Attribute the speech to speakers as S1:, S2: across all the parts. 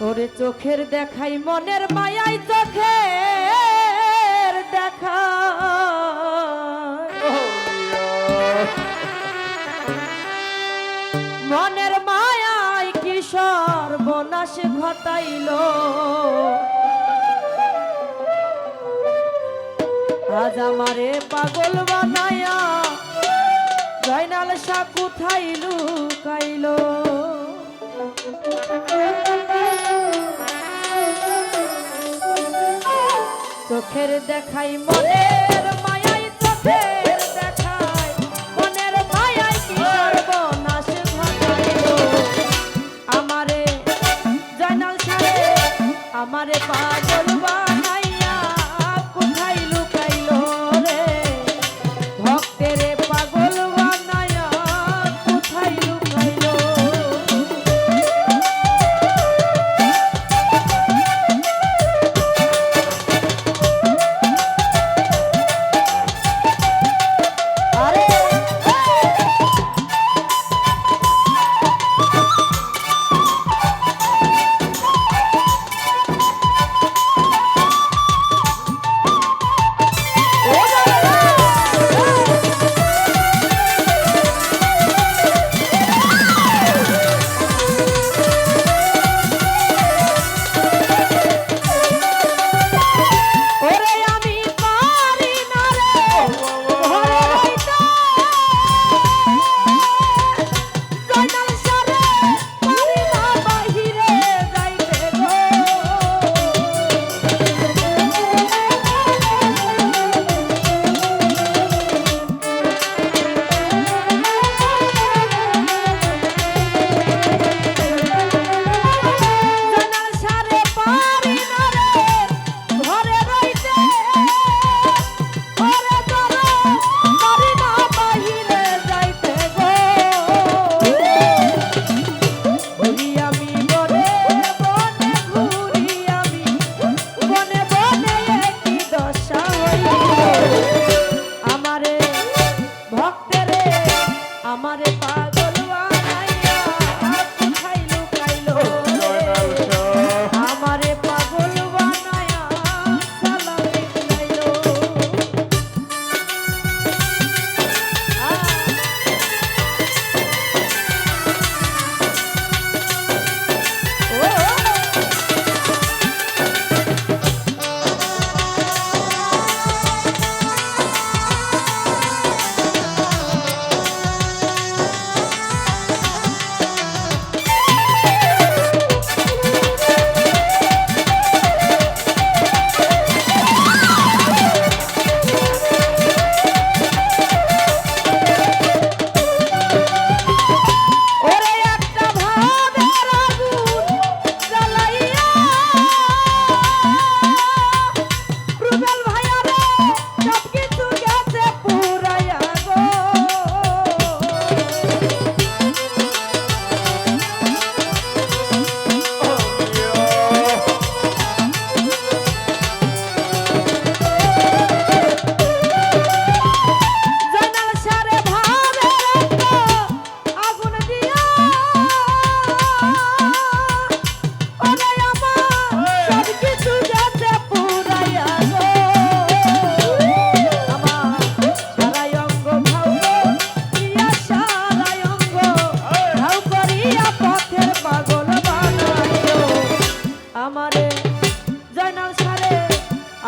S1: ওরে চোখের দেখাই মনের মায়াই চোখের দেখা মনের মায়াই কিশোর সর্বনাশ ঘটাইল। আজ আমারে পাগল বানায়া জয়নাল শাহ থাইলু লুকাইল? চোখের দেখাই মনের মায়াই চোখে। আমার পা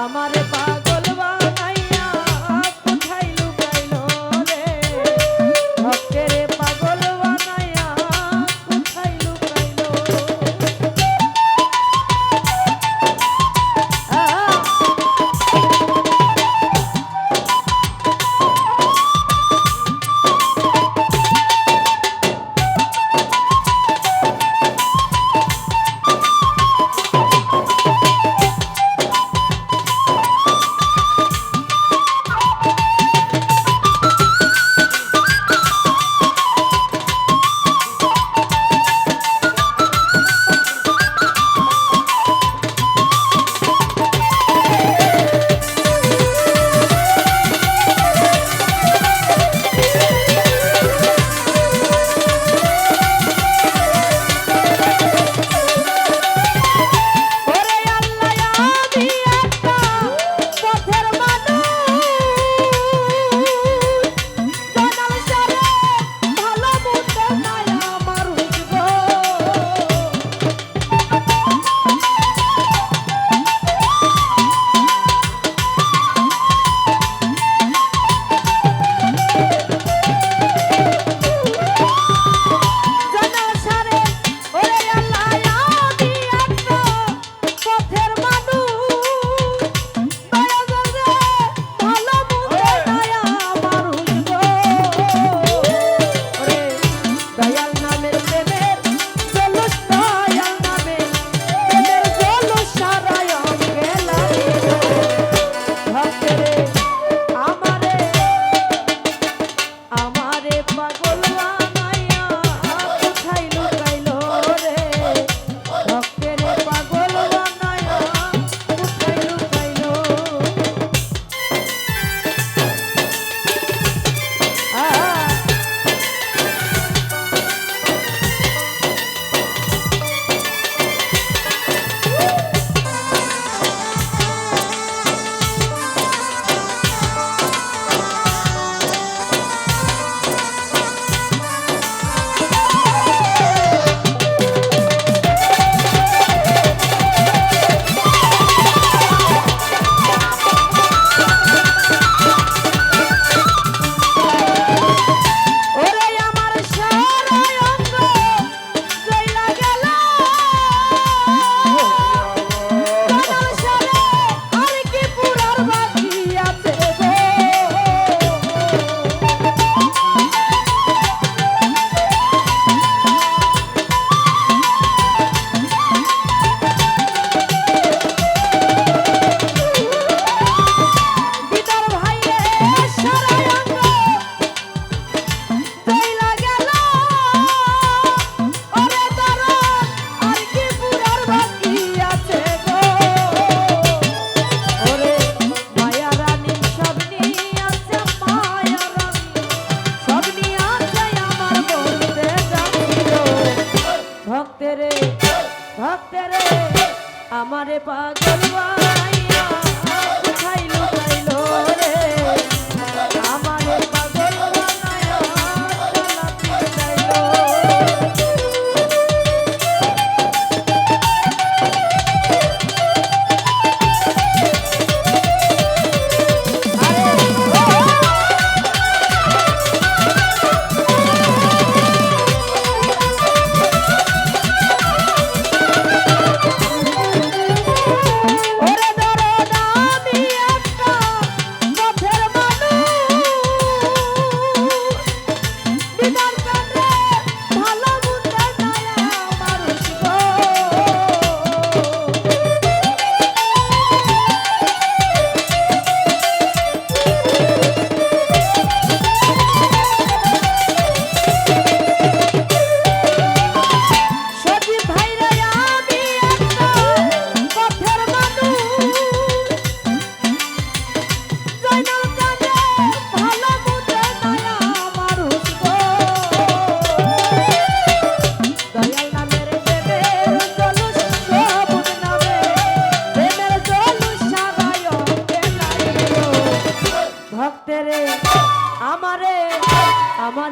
S1: I'm amare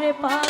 S1: পারে পা